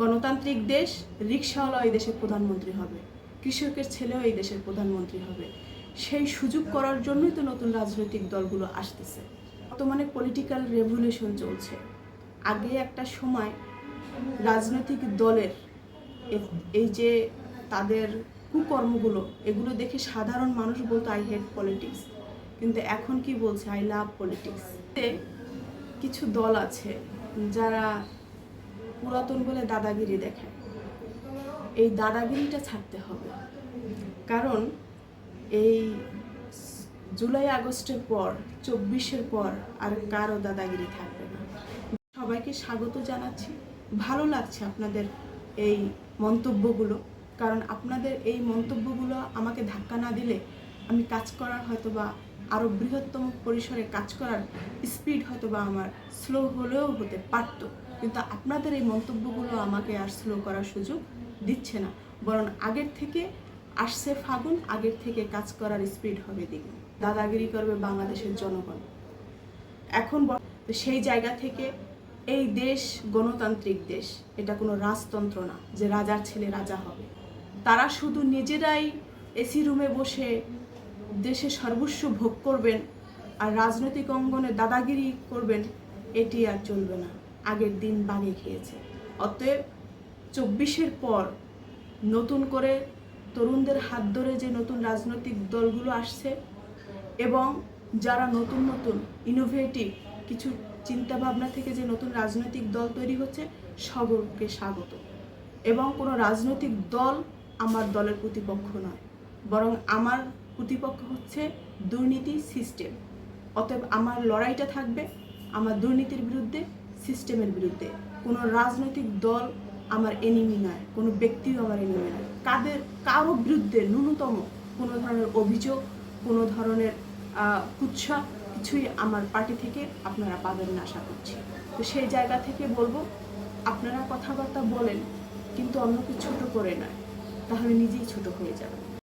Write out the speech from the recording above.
গণতান্ত্রিক দেশ রিক্সাওয়ালা এই দেশের প্রধানমন্ত্রী হবে, কৃষকের ছেলেও এই দেশের প্রধানমন্ত্রী হবে। সেই সুযোগ করার জন্যই তো নতুন রাজনৈতিক দলগুলো আসতেছে। বর্তমানে পলিটিক্যাল রেভলিউশন চলছে। আগে একটা সময় রাজনৈতিক দলের এই যে তাদের কুকর্মগুলো, এগুলো দেখে সাধারণ মানুষ বলতো আই হেট পলিটিক্স কিন্তু এখন কি বলছে? আই লাভ পলিটিক্স কিছু দল আছে যারা পুরাতন বলে দাদাগিরি দেখায় এই দাদাগিরিটা ছাড়তে হবে। কারণ এই জুলাই, আগস্টের পর, চব্বিশের পর আর কারও দাদাগিরি থাকবে না। সবাইকে স্বাগত জানাচ্ছি। ভালো লাগছে আপনাদের এই মন্তব্যগুলো। কারণ আপনাদের এই মন্তব্যগুলো আমাকে ধাক্কা না দিলে আমি কাজ করার হয়তো বা আরও বৃহত্তম পরিসরে কাজ করার স্পিড হয়তো বা আমার স্লো হলেও হতে পারত। কিন্তু আপনাদের এই মন্তব্যগুলো আমাকে আর স্লো করার সুযোগ দিচ্ছে না। বরং আগের থেকে আসছে ফাগুন, আগের থেকে কাজ করার স্পিড হবে দ্বিগুণ। দাদাগিরি করবে বাংলাদেশের জনগণ। এখন সেই জায়গা থেকে এই দেশ গণতান্ত্রিক দেশ, এটা কোনো রাজতন্ত্র না যে রাজার ছেলে রাজা হবে। তারা শুধু নিজেরাই এসি রুমে বসে দেশে সর্বস্ব ভোগ করবেন আর রাজনৈতিক অঙ্গনে দাদাগিরি করবেন, এটি আর চলবে না। আগের দিন বাগে খেয়েছে। অতএব চব্বিশের পর নতুন করে তরুণদের হাত ধরে যে নতুন রাজনৈতিক দলগুলো আসছে এবং যারা নতুন নতুন ইনোভেটিভ কিছু চিন্তা ভাবনা থেকে যে নতুন রাজনৈতিক দল তৈরি হচ্ছে সকলকে স্বাগত। এবং কোনো রাজনৈতিক দল আমার দলের প্রতিপক্ষ নয়। বরং আমার প্রতিপক্ষ হচ্ছে দুর্নীতি সিস্টেম অতএব আমার লড়াইটা থাকবে আমার দুর্নীতির বিরুদ্ধে সিস্টেমের বিরুদ্ধে। কোনো রাজনৈতিক দল আমার এনিমি নয়, কোনো ব্যক্তিও আমার এনিমি নয়। কাদের, কারও বিরুদ্ধে ন্যূনতম কোনো ধরনের অভিযোগ, কোনো ধরনের কুৎসা কিছুই আমার পার্টি থেকে আপনারা পাবেন না আশা করছি। তো সেই জায়গা থেকে বলব, আপনারা কথাবার্তা বলেন, কিন্তু অন্যকে ছোট করে নয়, তাহলে নিজেই ছোট হয়ে যাবেন।